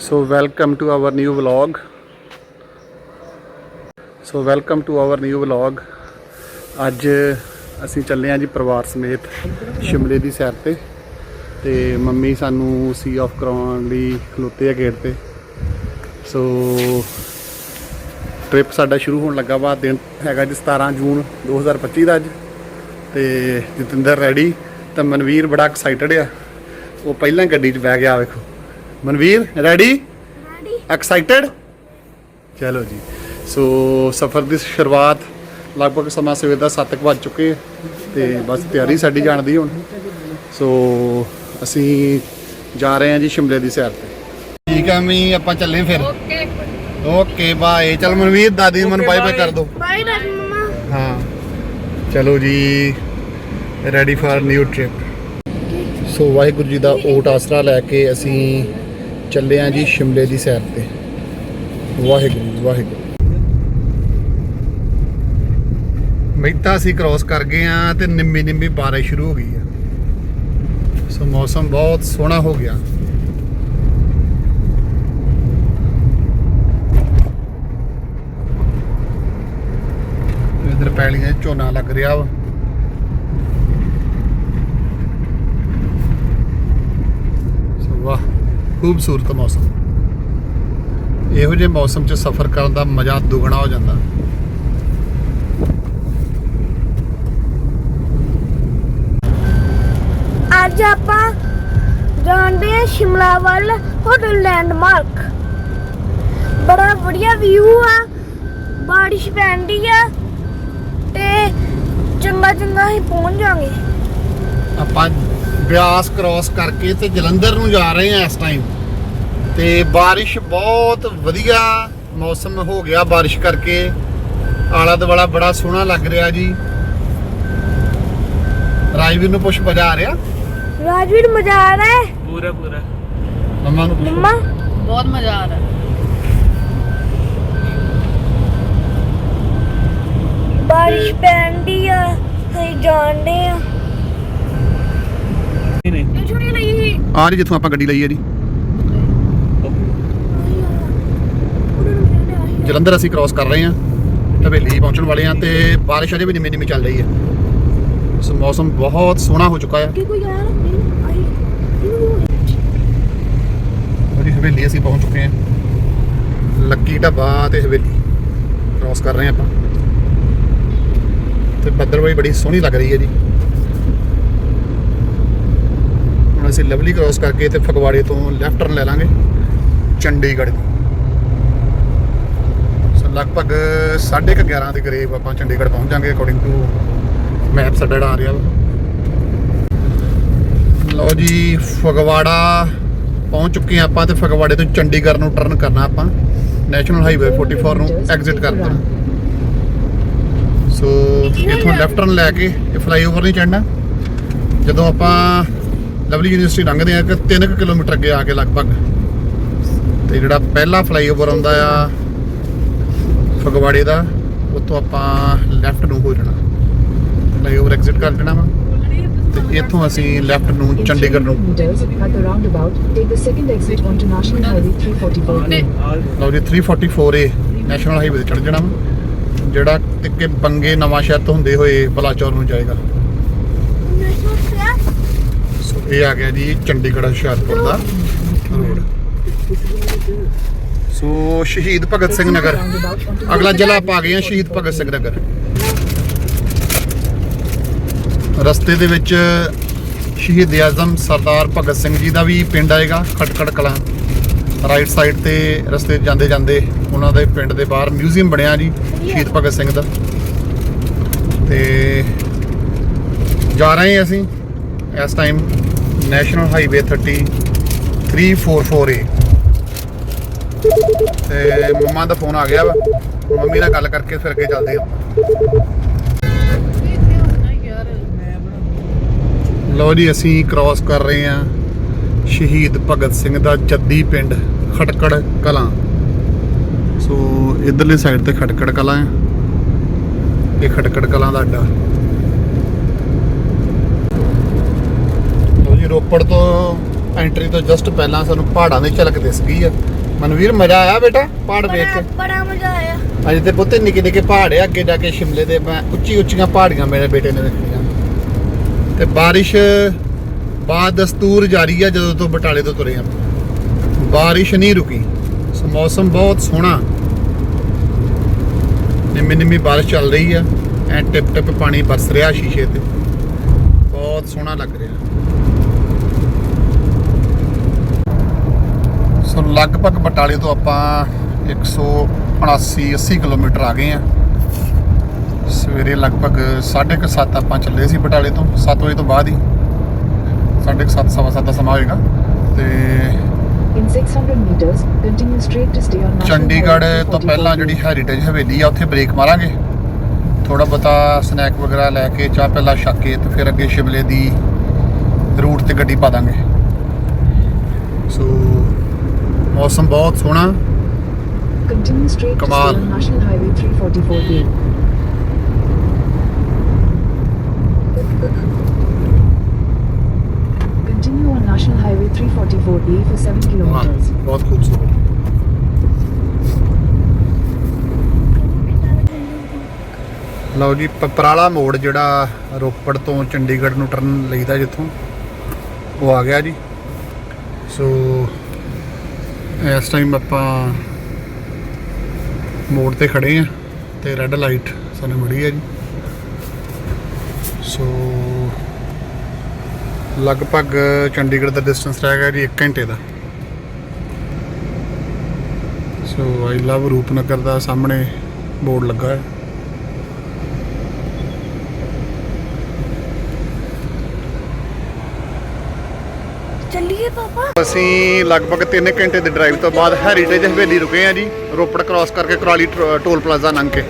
So welcome to our new vlog so welcome to our new vlog ਅੱਜ ਅਸੀਂ ਚੱਲੇ ਹਾਂ ਜੀ ਪਰਿਵਾਰ ਸਮੇਤ ਸ਼ਿਮਲੇ ਦੀ ਸੈਰ ਤੇ ਤੇ ਮੰਮੀ ਸਾਨੂੰ ਸੀ ਆਫ ਕਰਾਉਣ ਲਈ ਖਲੋਤੇ ਆ ਗੇਟ ਤੇ। ਸੋ ਟ੍ਰਿਪ ਸਾਡਾ ਸ਼ੁਰੂ ਹੋਣ ਲੱਗਾ ਵਾ, ਦਿਨ ਹੈਗਾ ਜੀ 17 ਜੂਨ 2025 ਦਾ ਅੱਜ। ਤੇ ਜਤਿੰਦਰ ਰੈਡੀ ਤਾਂ ਮਨਵੀਰ ਬੜਾ ਐਕਸਾਈਟਡ ਆ। ਉਹ ਪਹਿਲਾਂ ਗੱਡੀ 'ਚ ਬਹਿ ਗਿਆ, ਵੇਖੋ। ਮਨਵੀਰ ਰੈਡੀ ਐਕਸਾਈਟਡ ਚਲੋ ਜੀ। ਸੋ ਸਫ਼ਰ ਦੀ ਸ਼ੁਰੂਆਤ ਲਗਭਗ ਸਮਾਂ ਸਵੇਰ ਦਾ 7 ਵੱਜ ਚੁੱਕੇ ਤੇ ਬਸ ਤਿਆਰੀ ਸਾਡੀ ਜਾਣ ਦੀ ਹੁਣ। ਸੋ ਅਸੀਂ ਜਾ ਰਹੇ ਹਾਂ ਜੀ ਸ਼ਿਮਲੇ ਦੀ ਸੈਰ ਤੇ। ਠੀਕ ਆ ਮੀ ਆਪਾਂ ਚੱਲੇ ਫਿਰ। ਓਕੇ ਓਕੇ ਬਾਏ ਚਲ ਮਨਵੀਰ ਦਾਦੀ ਮਨ ਬਾਏ ਬਾਏ ਕਰ ਦੋ। ਬਾਏ ਦਾਦੀ ਮਮਾ। ਹਾਂ। ਚਲੋ ਜੀ ready for new trip so Waheguru ji ਦਾ ਓਟ ਆਸਰਾ ਲੈ ਕੇ ਅਸੀਂ ਚੱਲੇ ਆਂ ਜੀ ਸ਼ਿਮਲੇ ਦੀ ਸੈਰ ਤੇ। ਵਾਹਿਗੁਰੂ ਜੀ, ਵਾਹਿਗੁਰੂ। ਮਹਿਤਾ ਅਸੀਂ ਕ੍ਰੋਸ ਕਰ ਗਏ ਆ ਤੇ ਨਿੰਮੀ ਨਿੰਮੀ ਬਾਰਿਸ਼ ਸ਼ੁਰੂ ਹੋ ਗਈ ਆ। ਸੋ ਮੌਸਮ ਬਹੁਤ ਸੋਹਣਾ ਹੋ ਗਿਆ। ਇਧਰ ਪੈਲੀਆਂ ਝੋਨਾ ਲੱਗ ਰਿਹਾ ਵਾ ਸੋ ਵਾਹ ਖੂਬਸੂਰਤ ਮੌਸਮ। ਇਹੋ ਜਿਹੇ ਮੌਸਮ 'ਚ ਸਫ਼ਰ ਕਰਨ ਦਾ ਮਜ਼ਾ ਦੁੱਗਣਾ ਹੋ ਜਾਂਦਾ। ਅੱਜ ਆਪਾਂ ਜਾਂਦੇ ਹਾਂ ਸ਼ਿਮਲਾ ਵੱਲ ਹੋਟਲ ਲੈਂਡਮਾਰਕ। ਬੜਾ ਵਧੀਆ ਵਿਊ ਆ ਬਾਰਿਸ਼ ਪੈਂਦੀ ਆ ਤੇ ਚੰਗਾ ਚੰਗਾ ਹੀ ਪਹੁੰਚ ਜਾਵਾਂਗੇ। ਆਪਾਂ ਬਿਆਸ ਕ੍ਰਾਸ ਕਰਕੇ ਤੇ ਜਲੰਧਰ ਨੂੰ ਜਾ ਰਹੇ ਹਾਂ ਇਸ ਟਾਈਮ ਤੇ ਬਾਰਿਸ਼ ਬਹੁਤ ਵਧੀਆ ਮੌਸਮ ਹੋ ਗਿਆ ਬਾਰਿਸ਼ ਕਰਕੇ। ਆਲਾ ਦੁਆਲਾ ਬੜਾ ਸੋਹਣਾ ਲੱਗ ਰਿਹਾ ਜੀ। ਰਾਜਵੀਰ ਨੂੰ ਪੁੱਛ ਮਜ਼ਾ ਆ ਰਿਹਾ? ਰਾਜਵੀਰ ਮਜ਼ਾ ਆ ਰਿਹਾ ਹੈ? ਪੂਰਾ ਪੂਰਾ। ਮੰਮਾ ਨੂੰ ਪੁੱਛੋ। ਮੰਮਾ? ਬਹੁਤ ਮਜ਼ਾ ਆ ਰਿਹਾ। ਬਾਰਿਸ਼ ਪੈਂਦੀ ਆ ਅਸੀਂ ਜਾਣਦੇ ਆ ਨਹੀਂ ਨਹੀਂ ਇਹ ਛੁੱਟੀ ਲਈ ਸੀ ਆ ਰਹੀ ਜਿੱਥੋਂ ਆਪਾਂ ਗੱਡੀ ਲਈ ਹੈ ਜੀ। ਜਲੰਧਰ ਅਸੀਂ ਕ੍ਰਾਸ ਕਰ ਰਹੇ ਹਾਂ, ਹਵੇਲੀ ਪਹੁੰਚਣ ਵਾਲੇ ਹਾਂ ਤੇ ਬਾਰਿਸ਼ ਅਜੇ ਵੀ ਨਿੰਮੀ ਨਿੰਮੀ ਚੱਲ ਰਹੀ ਹੈ। ਸੋ ਮੌਸਮ ਬਹੁਤ ਸੋਹਣਾ ਹੋ ਚੁੱਕਾ ਹੈ। ਜੀ ਹਵੇਲੀ ਅਸੀਂ ਪਹੁੰਚ ਚੁੱਕੇ ਹਾਂ। ਲੱਕੀ ਢਾਬਾ ਤੇ ਹਵੇਲੀ ਕ੍ਰਾਸ ਕਰ ਰਹੇ ਹਾਂ ਆਪਾਂ। ਤੇ ਬੱਦਰਵਾਈ ਬੜੀ ਸੋਹਣੀ ਲੱਗ ਰਹੀ ਹੈ ਜੀ। ਹੁਣ ਅਸੀਂ ਲਵਲੀ ਕ੍ਰਾਸ ਕਰਕੇ ਤੇ ਫਗਵਾੜੇ ਤੋਂ ਲੈਫਟ ਟਰਨ ਲੈ ਲਾਂਗੇ, ਚੰਡੀਗੜ੍ਹ ਦੀ। ਸੋ ਲਗਭਗ 11:30 ਦੇ ਕਰੀਬ ਆਪਾਂ ਚੰਡੀਗੜ੍ਹ ਪਹੁੰਚ ਜਾਾਂਗੇ ਅਕੋਰਡਿੰਗ ਟੂ ਮੈਪ ਸਾਡਾ ਜਿਹੜਾ ਆ ਰਿਹਾ ਲਓ ਜੀ, ਫਗਵਾੜਾ ਪਹੁੰਚ ਚੁੱਕੇ ਹਾਂ ਆਪਾਂ ਤੇ ਫਗਵਾੜੇ ਤੋਂ ਚੰਡੀਗੜ੍ਹ ਨੂੰ ਟਰਨ ਕਰਨਾ ਆਪਾਂ। ਨੈਸ਼ਨਲ ਹਾਈਵੇ 44 ਨੂੰ ਐਗਜ਼ਿਟ ਕਰਨਾ ਸੋ ਇਥੋਂ ਲੈਫਟ ਟਰਨ ਲੈ ਕੇ ਇਹ ਫਲਾਈਓਵਰ ਨਹੀਂ ਚੜਨਾ ਜਦੋਂ ਆਪਾਂ ਲਵਲੀ ਯੂਨੀਵਰਸਿਟੀ ਲੰਘਦੇ ਆ ਕਿ 3 ਕਿਲੋਮੀਟਰ ਅੱਗੇ ਆ ਕੇ ਲਗਭਗ। ਤੇ ਜਿਹੜਾ ਪਹਿਲਾ ਫਲਾਈਓਵਰ ਆਉਂਦਾ ਆ ਫਗਵਾੜੇ ਦਾ ਉੱਥੋਂ ਆਪਾਂ ਲੈਫਟ ਨੂੰ ਹੋ ਜਾਣਾ। ਫਲਾਈਓਵਰ ਐਗਜ਼ਿਟ ਕਰ ਦੇਣਾ ਵਾ। ਤੇ ਇੱਥੋਂ ਅਸੀਂ ਲੈਫਟ ਨੂੰ ਚੰਡੀਗੜ੍ਹ ਨੂੰ। Windows at the roundabout, take the second exit onto National Highway 344A. ਲਓ ਜੀ 344A ਨੈਸ਼ਨਲ ਹਾਈਵੇ ਤੇ ਚੜ ਜਾਣਾ ਵਾ। ਜਿਹੜਾ ਕਿ ਬੰਗੇ ਨਵਾਂ ਸ਼ਹਿਰ ਤੋਂ ਹੁੰਦੇ ਹੋਏ ਬਲਾਚੌਰ ਨੂੰ ਜਾਏਗਾ। ਸੋ ਇਹ ਆ ਗਿਆ ਜੀ ਚੰਡੀਗੜ੍ਹ ਹੁਸ਼ਿਆਰਪੁਰ ਦਾ ਰੋਡ। ਸੋ ਸ਼ਹੀਦ ਭਗਤ ਸਿੰਘ ਨਗਰ। ਅਗਲਾ ਜ਼ਿਲ੍ਹਾ ਆਪਾਂ ਆ ਗਏ ਹਾਂ ਸ਼ਹੀਦ ਭਗਤ ਸਿੰਘ ਨਗਰ। ਰਸਤੇ ਦੇ ਵਿੱਚ ਸ਼ਹੀਦ ਆਜ਼ਮ ਸਰਦਾਰ ਭਗਤ ਸਿੰਘ ਜੀ ਦਾ ਵੀ ਪਿੰਡ ਆਏਗਾ, ਖਟਕੜ ਕਲਾਂ। ਰਾਈਟ ਸਾਈਡ ਤੇ ਰਸਤੇ ਜਾਂਦੇ ਜਾਂਦੇ ਉਹਨਾਂ ਦੇ ਪਿੰਡ ਦੇ ਬਾਹਰ ਮਿਊਜ਼ੀਅਮ ਬਣਿਆ ਜੀ, ਸ਼ਹੀਦ ਭਗਤ ਸਿੰਘ ਦਾ। ਤੇ ਜਾ ਰਹੇ ਹਾਂ ਅਸੀਂ ਇਸ ਟਾਈਮ ਨੈਸ਼ਨਲ ਹਾਈਵੇ 30 344A ਤੇ ਮੰਮਾ ਦਾ ਫੋਨ ਆ ਗਿਆ ਵਾ। ਮੰਮੀ ਨਾਲ ਗੱਲ ਕਰਕੇ ਫਿਰ ਅੱਗੇ ਚੱਲਦੇ ਹਾਂ ਲਓ ਜੀ, ਅਸੀਂ ਕ੍ਰਾਸ ਕਰ ਰਹੇ ਹਾਂ ਸ਼ਹੀਦ ਭਗਤ ਸਿੰਘ ਦਾ ਜੱਦੀ ਪਿੰਡ ਖਟਕੜ ਕਲਾਂ। ਸੋ ਇਧਰਲੇ ਸਾਈਡ ਤੇ ਖਟਕੜ ਕਲਾਂ ਹੈ ਇਹ ਖਟਕੜ ਕਲਾਂ ਦਾ ਅੱਡਾ ਲਓ ਜੀ ਰੋਪੜ ਤੋਂ ਐਂਟਰੀ ਤੋਂ ਜਸਟ ਪਹਿਲਾਂ ਸਾਨੂੰ ਪਹਾੜਾਂ ਦੀ ਝਲਕ ਦਿਸ ਗਈ ਆ ਮਨਵੀਰ ਮਜ਼ਾ ਆਇਆ ਬੇਟਾ ਪਹਾੜ ਵੇਖ ਕੇ? ਬੜਾ ਮਜ਼ਾ ਆਇਆ। ਅਜੇ ਤੇ ਪੁੱਤੇ ਨਿੱਕੇ ਨਿੱਕੇ ਪਹਾੜ ਆ ਅੱਗੇ ਜਾ ਕੇ ਸ਼ਿਮਲੇ ਦੇ ਮੈਂ ਉੱਚੀ ਉੱਚੀਆਂ ਪਹਾੜੀਆਂ ਮੇਰੇ ਬੇਟੇ ਨੇ ਦੇਖੀਆਂ। ਤੇ ਬਾਰਿਸ਼ ਬਾਦ ਦਸਤੂਰ ਜਾਰੀ ਆ ਜਦੋਂ ਤੋਂ ਬਟਾਲੇ ਤੋਂ ਤੁਰੇ ਆਪਾਂ ਬਾਰਿਸ਼ ਨਹੀਂ ਰੁਕੀ। ਸੋ ਮੌਸਮ ਬਹੁਤ ਸੋਹਣਾ। ਨਿੰਮੀ ਨਿੰਮੀ ਬਾਰਿਸ਼ ਚੱਲ ਰਹੀ ਆ। ਐ ਟਿਪ ਟਿਪ ਪਾਣੀ ਬਰਸ ਰਿਹਾ ਸ਼ੀਸ਼ੇ ਤੇ। ਬਹੁਤ ਸੋਹਣਾ ਲੱਗ ਰਿਹਾ। ਸੋ ਲਗਭਗ ਬਟਾਲੇ ਤੋਂ ਆਪਾਂ 179 80 ਕਿਲੋਮੀਟਰ ਆ ਗਏ ਆ ਸਵੇਰੇ ਲਗਭਗ 7:30 ਆਪਾਂ ਚੱਲੇ ਸੀ ਬਟਾਲੇ ਤੋਂ 7 ਵਜੇ ਤੋਂ ਬਾਅਦ ਹੀ। 7:30 ਸਵਾ ਸੱਤ ਦਾ ਸਮਾਂ ਹੋਏਗਾ। ਤੇ In 600 meters, continue straight to stay on National Chandigarh ਤੋਂ 344 ਪਹਿਲਾਂ ਜਿਹੜੀ ਹੈਰੀਟੇਜ ਹਵੇਲੀ ਆ ਉੱਥੇ ਬ੍ਰੇਕ ਮਾਰਾਂਗੇ। ਥੋੜਾ ਬਤਾ ਸਨੈਕ ਵਗੈਰਾ ਲੈ ਕੇ ਚਾਹ ਪਹਿਲਾਂ ਛੱਕ ਕੇ ਤੇ ਫਿਰ ਅੱਗੇ ਸ਼ਿਮਲੇ ਦੀ ਰੂਟ ਤੇ ਗੱਡੀ ਪਾ ਦਾਂਗੇ। ਸੋ ਮੌਸਮ ਬਹੁਤ ਸੋਹਣਾ Continue straight to Kamal. stay on National Highway 344A. Continue on National Highway 344A for 7 ਹਾਂ, kilometers. ਬਹੁਤ ਖੂਬਸੂਰਤ ਲਓ ਜੀ ਪਪਰਾਲਾ ਮੋੜ ਜਿਹੜਾ ਰੋਪੜ ਤੋਂ ਚੰਡੀਗੜ੍ਹ ਨੂੰ ਟਰਨ ਲਈਦਾ ਜਿੱਥੋਂ ਉਹ ਆ ਗਿਆ ਜੀ ਸੋ ਇਸ ਟਾਈਮ ਆਪਾਂ ਮੋੜ ਤੇ ਖੜੇ ਆ ਤੇ ਰੈੱਡ ਲਾਈਟ ਸਾਨੂੰ ਮਿਲੀ ਹੈ ਜੀ। ਸੋ ਲਗਭਗ ਚੰਡੀਗੜ੍ਹ ਦਾ ਡਿਸਟੈਂਸ ਰਹਿ ਗਿਆ ਜੀ 1 ਘੰਟੇ ਦਾ। ਸੋ ਆਈ ਲਵ ਰੂਪਨਗਰ ਦਾ ਸਾਹਮਣੇ ਬੋਰਡ ਲੱਗਾ ਹੈ। ਚੱਲੀਏ ਪਾਪਾ? ਅਸੀਂ ਲਗਭਗ 3 ਘੰਟੇ ਦੇ ਡਰਾਈਵ ਤੋਂ ਬਾਅਦ ਹੈਰੀਟੇਜ ਹਵੇਲੀ ਰੁਕੇ ਆ ਜੀ। ਰੋਪੜ ਕ੍ਰਾਸ ਕਰਕੇ ਕਰਾਲੀ ਟੋਲ ਪਲਾਜ਼ਾ ਲੰਘ ਕੇ।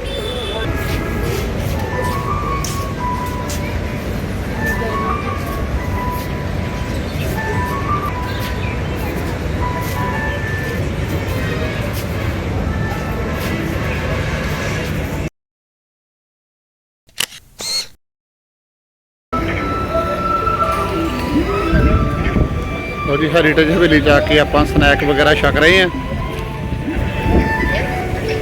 ਲੋ ਜੀ ਹੈਰੀਟੇਜ ਹਵੇਲੀ ਜਾ ਕੇ ਆਪਾਂ ਸਨੈਕ ਵਗੈਰਾ ਛਕ ਰਹੇ ਹਾਂ।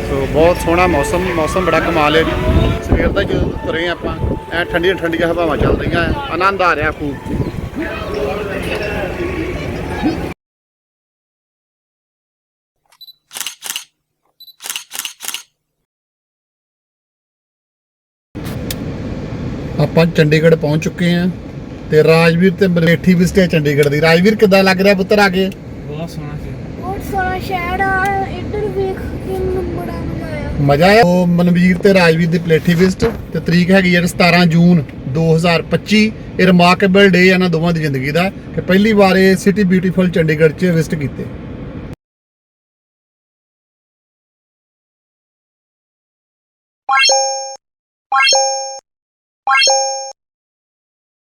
ਸੋ ਬਹੁਤ ਸੋਹਣਾ ਮੌਸਮ ਮੌਸਮ ਬੜਾ ਕਮਾਲ ਹੈ ਜੀ। ਸਵੇਰ ਦਾ ਜਦੋਂ ਤੁਰੇ ਆਪਾਂ, ਐ ਠੰਡੀਆਂ ਠੰਡੀਆਂ ਹਵਾਵਾਂ ਚੱਲ ਰਹੀਆਂ, ਆਨੰਦ ਆ ਰਿਹਾ ਖੂਬ। ਆਪਾਂ ਚੰਡੀਗੜ੍ਹ ਪਹੁੰਚ ਚੁੱਕੇ ਹਾਂ। ਤੇ ਰਾਜਵੀਰ ਤੇ ਮਲੇਠੀ ਵੀ ਸਟੇ ਚੰਡੀਗੜ੍ਹ ਦੀ। ਰਾਜਵੀਰ ਕਿੱਦਾਂ ਲੱਗ ਰਿਹਾ ਪੁੱਤਰ ਆ ਕੇ? ਬਹੁਤ ਸੋਹਣਾ ਸੀ। ਬਹੁਤ ਸੋਹਣਾ ਸ਼ਹਿਰ ਆ ਇੱਧਰ ਵੇਖ ਕੇ ਮੈਨੂੰ ਬੜਾ ਮਜ਼ਾ ਆਇਆ। ਮਜ਼ਾ ਆਇਆ? ਉਹ ਮਨਵੀਰ ਤੇ ਰਾਜਵੀਰ ਦੀ ਪਲੇਠੀ ਵਿਜ਼ਟ ਤੇ ਤਰੀਕ ਹੈਗੀ ਹੈ 17 ਜੂਨ 2025 ਇਹ ਰਿਮਾਰਕੇਬਲ ਡੇ ਇਹਨਾਂ ਦੋਵਾਂ ਦੀ ਜ਼ਿੰਦਗੀ ਦਾ ਕਿ ਪਹਿਲੀ ਵਾਰ ਇਹ ਸਿਟੀ ਬਿਊਟੀਫੁਲ ਚੰਡੀਗੜ੍ਹ 'ਚ ਵਿਜ਼ਟ ਕੀਤੇ।